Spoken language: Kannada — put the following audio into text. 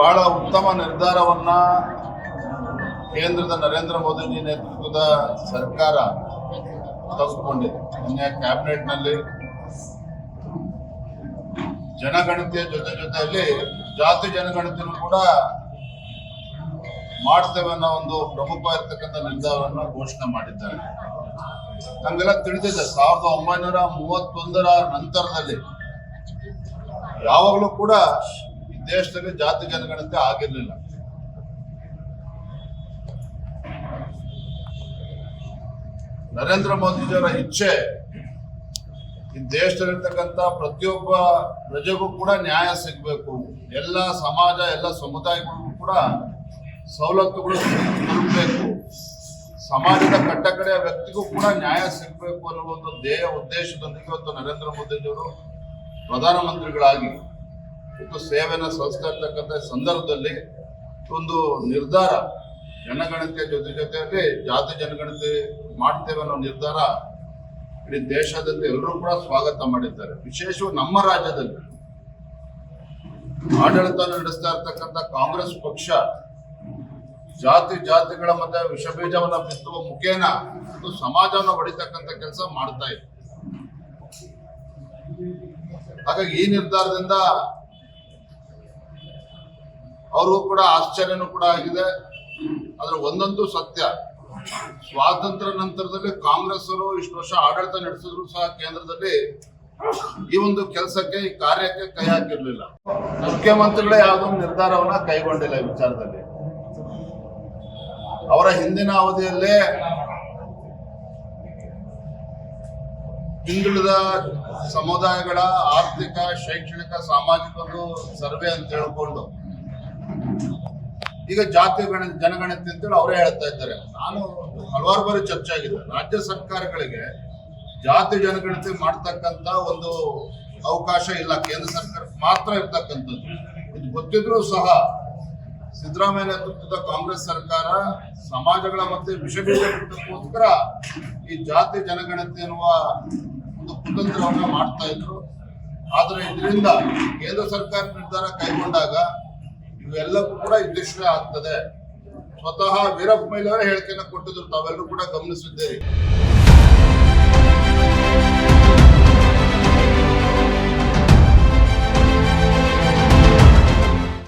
ಬಹಳ ಉತ್ತಮ ನಿರ್ಧಾರವನ್ನ ಕೇಂದ್ರದ ನರೇಂದ್ರ ಮೋದಿ ನೇತೃತ್ವದ ಸರ್ಕಾರ ತೆಗೆದುಕೊಂಡಿದೆ. ನಿನ್ನೆ ಕ್ಯಾಬಿನೆಟ್ನಲ್ಲಿ ಜನಗಣತಿಯ ಜೊತೆ ಜೊತೆಯಲ್ಲಿ ಜಾತಿ ಜನಗಣತಿನೂ ಕೂಡ ಮಾಡ್ತೇವೆ ಅನ್ನೋ ಒಂದು ಪ್ರಮುಖ ಇರ್ತಕ್ಕಂಥ ನಿರ್ಧಾರವನ್ನು ಘೋಷಣೆ ಮಾಡಿದ್ದಾರೆ. ನಮಗೆಲ್ಲ ತಿಳಿದಿದೆ, ಸಾವಿರದ ಒಂಬೈನೂರ ಮೂವತ್ತೊಂದರ ನಂತರದಲ್ಲಿ ಯಾವಾಗಲೂ ಕೂಡ ದೇಶದಲ್ಲಿ ಜಾತಿ ಜನಗಣತಿ ಆಗಿರಲಿಲ್ಲ. ನರೇಂದ್ರ ಮೋದಿಜಿಯವರ ಇಚ್ಛೆ ಈ ದೇಶದಲ್ಲಿರ್ತಕ್ಕಂಥ ಪ್ರತಿಯೊಬ್ಬ ಪ್ರಜೆಗೂ ಕೂಡ ನ್ಯಾಯ ಸಿಗಬೇಕು. ಎಲ್ಲ ಸಮಾಜ, ಎಲ್ಲ ಸಮುದಾಯಗಳಿಗೂ ಕೂಡ ಸವಲತ್ತುಗಳು ಸಿಗಬೇಕು. ಸಮಾಜದ ಕಟ್ಟಕಡೆಯ ವ್ಯಕ್ತಿಗೂ ಕೂಡ ನ್ಯಾಯ ಸಿಗಬೇಕು ಅನ್ನೋ ಒಂದು ಧ್ಯೇಯ ಉದ್ದೇಶದೊಂದಿಗೆ ಇವತ್ತು ನರೇಂದ್ರ ಮೋದಿಜಿಯವರು ಪ್ರಧಾನಮಂತ್ರಿಗಳಾಗಿ ಇವತ್ತು ಸೇವೆಯನ್ನು ಸಲ್ಲಿಸ್ತಾ ಇರ್ತಕ್ಕಂಥ ಸಂದರ್ಭದಲ್ಲಿ ಒಂದು ನಿರ್ಧಾರ ಜನಗಣತಿಯ ಜೊತೆ ಜೊತೆಯಲ್ಲಿ ಜಾತಿ ಜನಗಣತಿ ಮಾಡ್ತೇವೆ ಅನ್ನೋ ನಿರ್ಧಾರ ಇಡೀ ದೇಶಾದ್ಯಂತ ಎಲ್ಲರೂ ಕೂಡ ಸ್ವಾಗತ ಮಾಡಿದ್ದಾರೆ. ವಿಶೇಷವಾಗಿ ನಮ್ಮ ರಾಜ್ಯದಲ್ಲಿ ಆಡಳಿತ ನಡೆಸ್ತಾ ಇರ್ತಕ್ಕಂಥ ಕಾಂಗ್ರೆಸ್ ಪಕ್ಷ ಜಾತಿ ಜಾತಿಗಳ ಮತ್ತೆ ವಿಷಬೀಜವನ್ನ ಬಿತ್ತುವ ಮುಖೇನ ಒಂದು ಸಮಾಜವನ್ನು ಹೊಡಿತಕ್ಕಂಥ ಕೆಲಸ ಮಾಡ್ತಾ ಇದೆ. ಹಾಗಾಗಿ ಈ ನಿರ್ಧಾರದಿಂದ ಅವ್ರಿಗೂ ಕೂಡ ಆಶ್ಚರ್ಯನೂ ಕೂಡ ಆಗಿದೆ. ಆದ್ರೆ ಒಂದೊಂದು ಸತ್ಯ, ಸ್ವಾತಂತ್ರ್ಯ ನಂತರದಲ್ಲಿ ಕಾಂಗ್ರೆಸ್ ಅವರು ಇಷ್ಟು ವರ್ಷ ಆಡಳಿತ ನಡೆಸಿದ್ರು ಸಹ ಕೇಂದ್ರದಲ್ಲಿ ಈ ಒಂದು ಕೆಲಸಕ್ಕೆ, ಈ ಕಾರ್ಯಕ್ಕೆ ಕೈ ಹಾಕಿರ್ಲಿಲ್ಲ. ಮುಖ್ಯಮಂತ್ರಿಗಳೇ ಯಾವುದೋ ನಿರ್ಧಾರವನ್ನ ಕೈಗೊಂಡಿಲ್ಲ ಈ ವಿಚಾರದಲ್ಲಿ. ಅವರ ಹಿಂದಿನ ಅವಧಿಯಲ್ಲೇ ಹಿಂದುಳಿದ ಸಮುದಾಯಗಳ ಆರ್ಥಿಕ, ಶೈಕ್ಷಣಿಕ, ಸಾಮಾಜಿಕ ಒಂದು ಸರ್ವೆ ಅಂತ ಹೇಳ್ಕೊಂಡು ಈಗ ಜಾತಿ ಗಣ, ಜನಗಣತಿ ಅಂತೇಳಿ ಅವರೇ ಹೇಳ್ತಾ ಇದ್ದಾರೆ. ನಾನು ಹಲವಾರು ಬಾರಿ ಚರ್ಚೆ ಆಗಿದೆ ರಾಜ್ಯ ಸರ್ಕಾರಗಳಿಗೆ ಜಾತಿ ಜನಗಣತಿ ಮಾಡ್ತಕ್ಕಂತ ಒಂದು ಅವಕಾಶ ಇಲ್ಲ. ಕೇಂದ್ರ ಸರ್ಕಾರ ಮಾತ್ರ ಇರ್ತಕ್ಕಂಥದ್ದು. ಇದು ಗೊತ್ತಿದ್ರೂ ಸಹ ಸಿದ್ದರಾಮಯ್ಯ ನೇತೃತ್ವದ ಕಾಂಗ್ರೆಸ್ ಸರ್ಕಾರ ಸಮಾಜಗಳ ಮತ್ತೆ ಬಿಟ್ಟಕ್ಕೋಸ್ಕರ ಈ ಜಾತಿ ಜನಗಣತಿ ಎನ್ನುವ ಒಂದು ಕುತಂತ್ರವನ್ನ ಮಾಡ್ತಾ ಇದ್ರು. ಆದ್ರೆ ಇದರಿಂದ ಕೇಂದ್ರ ಸರ್ಕಾರ ನಿರ್ಧಾರ ಕೈಗೊಂಡಾಗ ಇವೆಲ್ಲವೂ ಕೂಡ ಇದಿಷ್ಟೇ ಆಗ್ತದೆ. ಸ್ವತಃ ವೀರಪ್ಪ ಮೊಯ್ಲಿ ಅವರೇ ಹೇಳಿಕೆಯನ್ನು ಕೊಟ್ಟಿದ್ರು ತಾವೆಲ್ಲರೂ ಕೂಡ ಗಮನಿಸಿದ್ದೀರಿ.